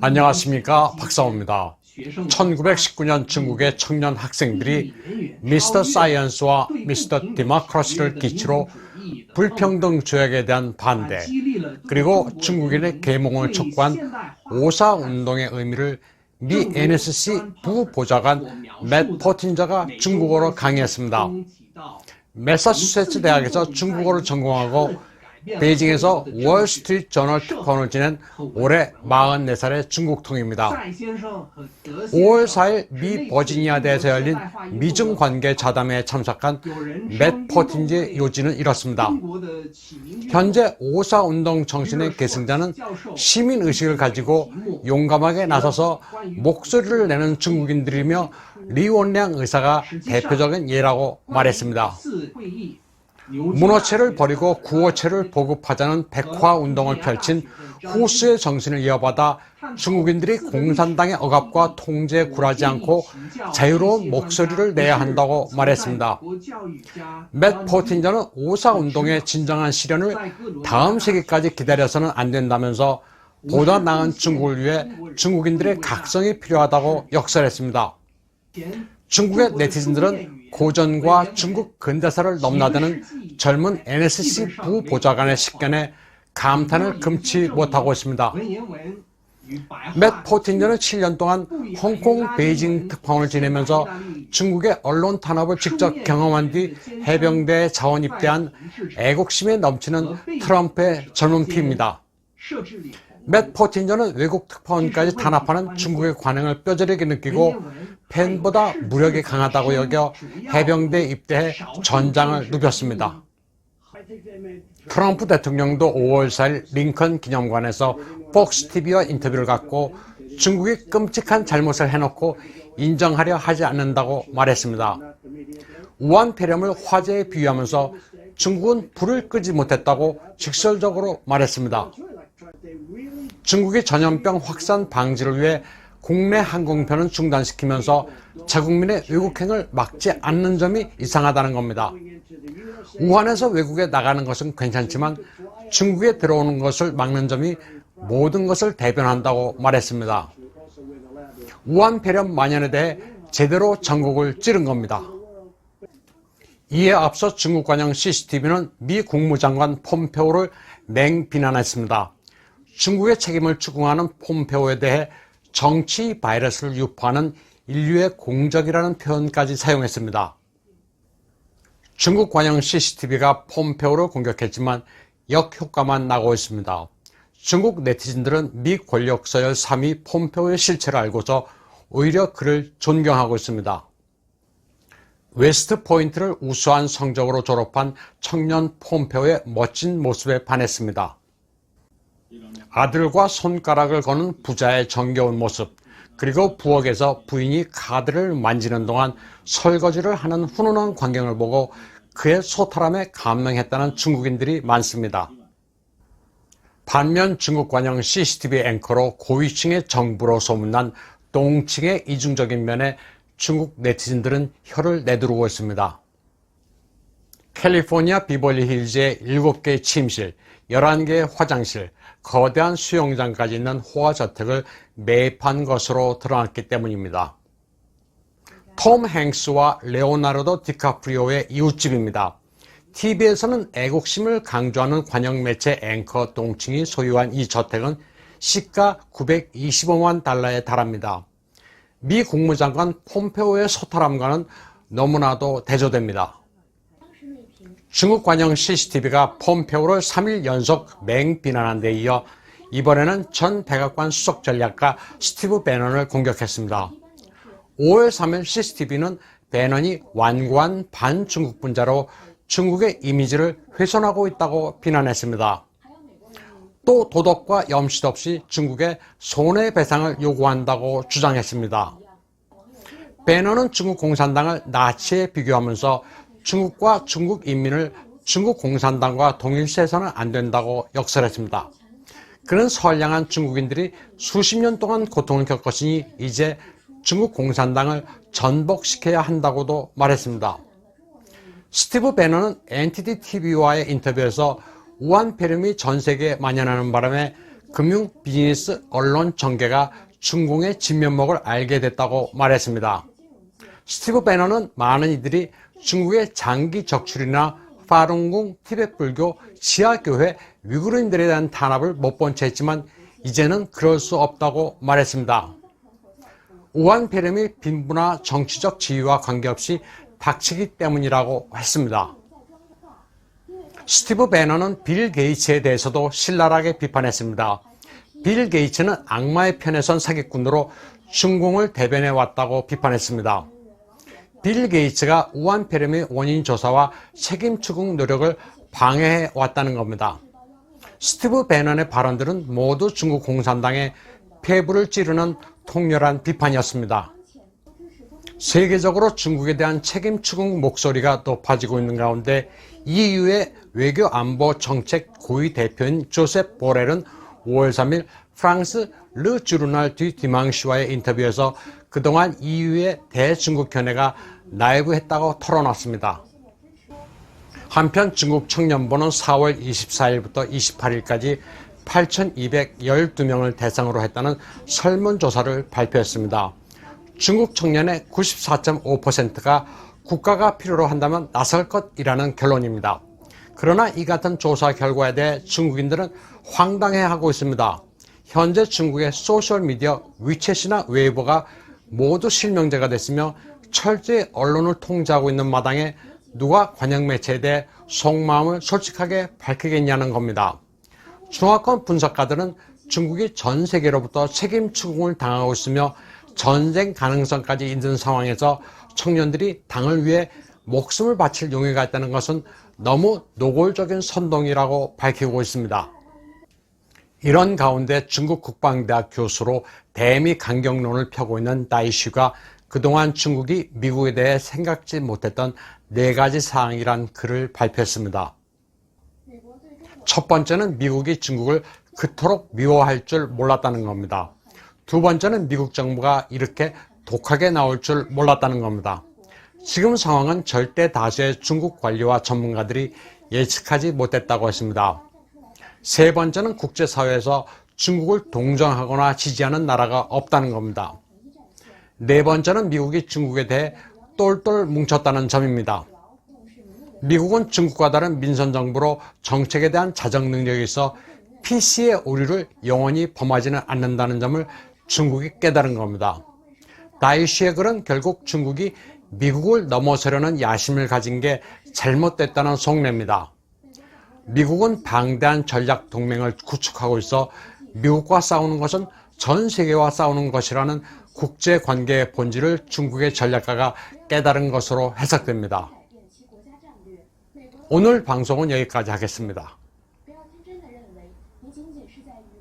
안녕하십니까 박사호입니다. 1919년 중국의 청년 학생들이 미스터 사이언스와 미스터 디마크러시를 기치로 불평등 조약에 대한 반대 그리고 중국인의 계몽을 촉구한 오사 운동의 의미를 미 NSC 부보좌관 맷 포틴저가 중국어로 강의했습니다. 매사추세츠 대학에서 중국어를 전공하고 베이징에서 월스트리트 저널 특파원을 지낸 올해 44살의 중국 통입니다. 5월 4일 미 버지니아 대에서 열린 미중 관계 자담회에 참석한 맷 포틴지의 요지는 이렇습니다. 현재 오사 운동 정신의 계승자는 시민 의식을 가지고 용감하게 나서서 목소리를 내는 중국인들이며 리원량 의사가 대표적인 예라고 말했습니다. 문어체를 버리고 구어체를 보급하자는 백화 운동을 펼친 호수의 정신을 이어받아 중국인들이 공산당의 억압과 통제에 굴하지 않고 자유로운 목소리를 내야 한다고 말했습니다. 맷 포틴저는 오사 운동의 진정한 실현을 다음 세기까지 기다려서는 안 된다면서 보다 나은 중국을 위해 중국인들의 각성이 필요하다고 역설했습니다. 중국의 네티즌들은 고전과 중국 근대사를 넘나드는 젊은 NSC 부보좌관의 식견에 감탄을 금치 못하고 있습니다. 맷 포틴저는 7년 동안 홍콩, 베이징 특파원을 지내면서 중국의 언론 탄압을 직접 경험한 뒤 해병대에 자원 입대한 애국심에 넘치는 트럼프의 젊은 피입니다. 맷 포틴저는 외국 특파원까지 탄압하는 중국의 관행을 뼈저리게 느끼고 팬보다 무력이 강하다고 여겨 해병대에 입대해 전장을 누볐습니다. 트럼프 대통령도 5월 4일 링컨 기념관에서 폭스TV와 인터뷰를 갖고 중국이 끔찍한 잘못을 해놓고 인정하려 하지 않는다고 말했습니다. 우한 폐렴을 화재에 비유하면서 중국은 불을 끄지 못했다고 직설적으로 말했습니다. 중국이 전염병 확산 방지를 위해 국내 항공편은 중단시키면서 자국민의 외국행을 막지 않는 점이 이상하다는 겁니다. 우한에서 외국에 나가는 것은 괜찮지만 중국에 들어오는 것을 막는 점이 모든 것을 대변한다고 말했습니다. 우한 폐렴 만연에 대해 제대로 전국을 찌른 겁니다. 이에 앞서 중국 관영 CCTV는 미 국무장관 폼페오를 맹비난했습니다. 중국의 책임을 추궁하는 폼페오에 대해 정치 바이러스를 유포하는 인류의 공적이라는 표현까지 사용했습니다. 중국 관영 CCTV가 폼페오를 공격했지만 역효과만 나고 있습니다. 중국 네티즌들은 미 권력 서열 3위 폼페오의 실체를 알고서 오히려 그를 존경하고 있습니다. 웨스트 포인트를 우수한 성적으로 졸업한 청년 폼페오의 멋진 모습에 반했습니다. 아들과 손가락을 거는 부자의 정겨운 모습, 그리고 부엌에서 부인이 카드를 만지는 동안 설거지를 하는 훈훈한 광경을 보고 그의 소탈함에 감명했다는 중국인들이 많습니다. 반면 중국 관영 CCTV 앵커로 고위층의 정부로 소문난 동층의 이중적인 면에 중국 네티즌들은 혀를 내두르고 있습니다. 캘리포니아 비벌리 힐즈의 7개의 침실, 11개의 화장실, 거대한 수영장까지 있는 호화 저택을 매입한 것으로 드러났기 때문입니다. 톰 행스와 레오나르도 디카프리오의 이웃집입니다. TV에서는 애국심을 강조하는 관영 매체 앵커 동층이 소유한 이 저택은 시가 925만 달러에 달합니다. 미 국무장관 폼페오의 소탈함과는 너무나도 대조됩니다. 중국 관영 CCTV가 폼페오를 3일 연속 맹비난한 데 이어 이번에는 전 백악관 수석 전략가 스티브 배넌을 공격했습니다. 5월 3일 CCTV는 배넌이 완고한 반중국 분자로 중국의 이미지를 훼손하고 있다고 비난했습니다. 또 도덕과 염실 없이 중국에 손해배상을 요구한다고 주장했습니다. 배너는 중국 공산당을 나치에 비교하면서 중국과 중국 인민을 중국 공산당과 동일시해서는 안 된다고 역설했습니다. 그는 선량한 중국인들이 수십 년 동안 고통을 겪었으니 이제 중국 공산당을 전복시켜야 한다고도 말했습니다. 스티브 배너는 NTD TV와의 인터뷰에서 우한 폐렴이 전 세계에 만연하는 바람에 금융 비즈니스 언론 전개가 중공의 진면목을 알게 됐다고 말했습니다. 스티브 배너는 많은 이들이 중국의 장기 적출이나 파룬궁 티베트 불교 지하교회 위구르인들에 대한 탄압을 못 본 채 했지만 이제는 그럴 수 없다고 말했습니다. 우한 폐렴이 빈부나 정치적 지위와 관계없이 닥치기 때문이라고 했습니다. 스티브 배너는 빌 게이츠에 대해서도 신랄하게 비판했습니다. 빌 게이츠는 악마의 편에 선 사기꾼으로 중공을 대변해 왔다고 비판했습니다. 빌 게이츠가 우한 폐렴의 원인 조사와 책임 추궁 노력을 방해해 왔다는 겁니다. 스티브 배넌의 발언들은 모두 중국 공산당의 폐부를 찌르는 통렬한 비판이었습니다. 세계적으로 중국에 대한 책임 추궁 목소리가 높아지고 있는 가운데 EU의 외교 안보 정책 고위 대표인 조셉 보렐은 5월 3일 프랑스 르 주르날 디 디망시와의 인터뷰에서 그동안 EU의 대중국 견해가 날구했다고 털어놨습니다. 한편 중국 청년부는 4월 24일부터 28일까지 8,212명을 대상으로 했다는 설문조사를 발표했습니다. 중국 청년의 94.5%가 국가가 필요로 한다면 나설 것이라는 결론입니다. 그러나 이 같은 조사 결과에 대해 중국인들은 황당해하고 있습니다. 현재 중국의 소셜미디어 위챗이나 웨이보가 모두 실명제가 됐으며 철저히 언론을 통제하고 있는 마당에 누가 관영 매체에 대해 속마음을 솔직하게 밝히겠냐는 겁니다. 중화권 분석가들은 중국이 전 세계로부터 책임 추궁을 당하고 있으며 전쟁 가능성까지 있는 상황에서 청년들이 당을 위해 목숨을 바칠 용의가 있다는 것은 너무 노골적인 선동이라고 밝히고 있습니다. 이런 가운데 중국 국방대학 교수로 대미 강경론을 펴고 있는 다이슈가 그동안 중국이 미국에 대해 생각지 못했던 네 가지 사항이란 글을 발표했습니다. 첫 번째는 미국이 중국을 그토록 미워할 줄 몰랐다는 겁니다. 두 번째는 미국 정부가 이렇게 독하게 나올 줄 몰랐다는 겁니다. 지금 상황은 절대 다수의 중국 관리와 전문가들이 예측하지 못했다고 했습니다. 세 번째는 국제사회에서 중국을 동정하거나 지지하는 나라가 없다는 겁니다. 네 번째는 미국이 중국에 대해 똘똘 뭉쳤다는 점입니다. 미국은 중국과 다른 민선정부로 정책에 대한 자정 능력이 있어 PC의 오류를 영원히 범하지는 않는다는 점을 중국이 깨달은 겁니다. 다이시의 글은 결국 중국이 미국을 넘어서려는 야심을 가진 게 잘못됐다는 속내입니다. 미국은 방대한 전략 동맹을 구축하고 있어 미국과 싸우는 것은 전 세계와 싸우는 것이라는 국제 관계의 본질을 중국의 전략가가 깨달은 것으로 해석됩니다. 오늘 방송은 여기까지 하겠습니다.